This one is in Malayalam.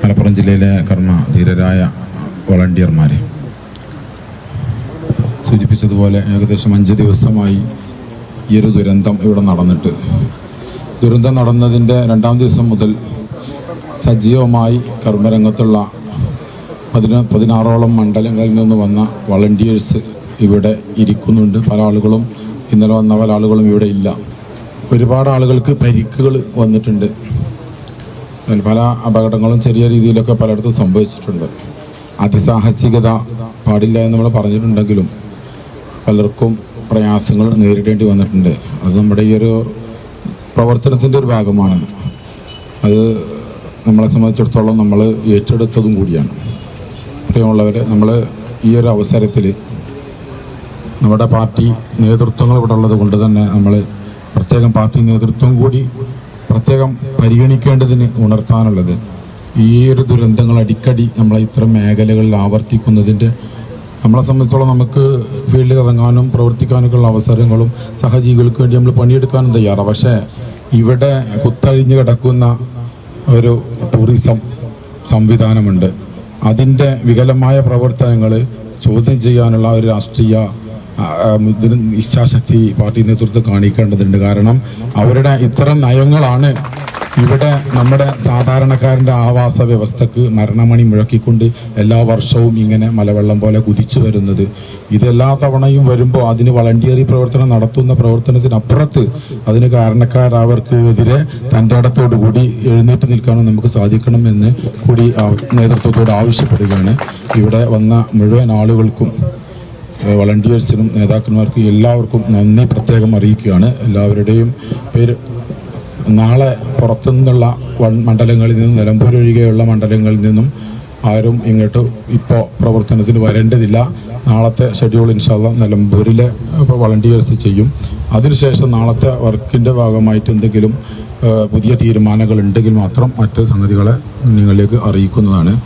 മലപ്പുറം ജില്ലയിലെ കർമ്മ ധീരരായ വോളണ്ടിയർമാരെ. സൂചിപ്പിച്ചതുപോലെ ഏകദേശം അഞ്ച് ദിവസമായി ഈ ഒരു ദുരന്തം ഇവിടെ നടന്നിട്ട്. ദുരന്തം നടന്നതിന്റെ രണ്ടാം ദിവസം മുതൽ സജീവമായി കർമ്മരംഗത്തുള്ള പതിന പതിനാറോളം മണ്ഡലങ്ങളിൽ നിന്ന് വന്ന വളണ്ടിയേഴ്സ് ഇവിടെ ഇരിക്കുന്നുണ്ട്. പല ആളുകളും ഇന്നലെ വന്ന പല ആളുകളും ഇവിടെ ഇല്ല. ഒരുപാട് ആളുകൾക്ക് പരിക്കുകൾ വന്നിട്ടുണ്ട്. പല അപകടങ്ങളും ചെറിയ രീതിയിലൊക്കെ പലയിടത്തും സംഭവിച്ചിട്ടുണ്ട്. അതിസാഹസികത പാടില്ല എന്ന് നമ്മൾ പറഞ്ഞിട്ടുണ്ടെങ്കിലും പലർക്കും പ്രയാസങ്ങൾ നേരിടേണ്ടി വന്നിട്ടുണ്ട്. അത് നമ്മുടെ ഈ ഒരു പ്രവർത്തനത്തിന്റെ ഒരു ഭാഗമാണ്. അത് നമ്മളെ സംബന്ധിച്ചിടത്തോളം നമ്മൾ ഏറ്റെടുത്തതും കൂടിയാണ്. പ്രിയമുള്ളവരെ നമ്മൾ ഈ ഒരു അവസരത്തിൽ നമ്മുടെ പാർട്ടി നേതൃത്വങ്ങൾ ഇവിടെ ഉള്ളത് കൊണ്ട് തന്നെ നമ്മൾ പ്രത്യേകം പാർട്ടി നേതൃത്വം കൂടി പ്രത്യേകം പരിഗണിക്കേണ്ടതിന് ഉണർത്താനുള്ളത് ഈ ഒരു ദുരന്തങ്ങൾ അടിക്കടി നമ്മളെ ഇത്തരം മേഖലകളിൽ ആവർത്തിക്കുന്നതിന്റെ നമ്മളെ സംബന്ധിച്ചോളം നമുക്ക് ഫീൽഡിൽ ഇറങ്ങാനും പ്രവർത്തിക്കാനൊക്കെയുള്ള അവസരങ്ങളും സഹജീവികൾക്ക് വേണ്ടി നമ്മൾ പണിയെടുക്കാനും തയ്യാറാണ്. പക്ഷേ ഇവിടെ കുത്തഴിഞ്ഞ് കിടക്കുന്ന ഒരു ടൂറിസം സംവിധാനമുണ്ട്. അതിന്റെ വികലമായ പ്രവർത്തനങ്ങൾ ചോദ്യം ചെയ്യാനുള്ള ഒരു രാഷ്ട്രീയ ഇച്ഛാശക്തി പാർട്ടി നേതൃത്വം കാണിക്കേണ്ടതുണ്ട്. കാരണം അവരുടെ ഇത്തരം നയങ്ങളാണ് ഇവിടെ നമ്മുടെ സാധാരണക്കാരന്റെ ആവാസ വ്യവസ്ഥക്ക് മരണമണി മുഴക്കിക്കൊണ്ട് എല്ലാ വർഷവും ഇങ്ങനെ മലവെള്ളം പോലെ കുതിച്ചു വരുന്നത്. ഇതെല്ലാ തവണയും വരുമ്പോൾ അതിന് വളണ്ടിയറി പ്രവർത്തനം നടത്തുന്ന പ്രവർത്തനത്തിനപ്പുറത്ത് അതിന് കാരണക്കാരവർക്ക് എതിരെ തന്റെ ഇടത്തോടു കൂടി എഴുന്നേറ്റ് നിൽക്കാനും നമുക്ക് സാധിക്കണം എന്ന് കൂടി നേതൃത്വത്തോട് ആവശ്യപ്പെടുകയാണ്. ഇവിടെ വന്ന മുഴുവൻ ആളുകൾക്കും വളണ്ടിയേഴ്സിനും നേതാക്കന്മാർക്കും എല്ലാവർക്കും നന്ദി പ്രത്യേകം അറിയിക്കുകയാണ്. എല്ലാവരുടെയും പേര് നാളെ പുറത്തുനിന്നുള്ള മണ്ഡലങ്ങളിൽ നിന്നും നിലമ്പൂർ ഒഴികെയുള്ള മണ്ഡലങ്ങളിൽ നിന്നും ആരും ഇങ്ങോട്ട് ഇപ്പോൾ പ്രവർത്തനത്തിന് വരേണ്ടതില്ല. നാളത്തെ ഷെഡ്യൂൾ ഇൻഷാല്ല നിലമ്പൂരിലെ ഇപ്പോൾ വളണ്ടിയേഴ്സ് ചെയ്യും. അതിനുശേഷം നാളത്തെ വർക്കിന്റെ ഭാഗമായിട്ട് എന്തെങ്കിലും പുതിയ തീരുമാനങ്ങൾ ഉണ്ടെങ്കിൽ മാത്രം മറ്റ് സംഗതികളെ നിങ്ങളിലേക്ക് അറിയിക്കുന്നതാണ്.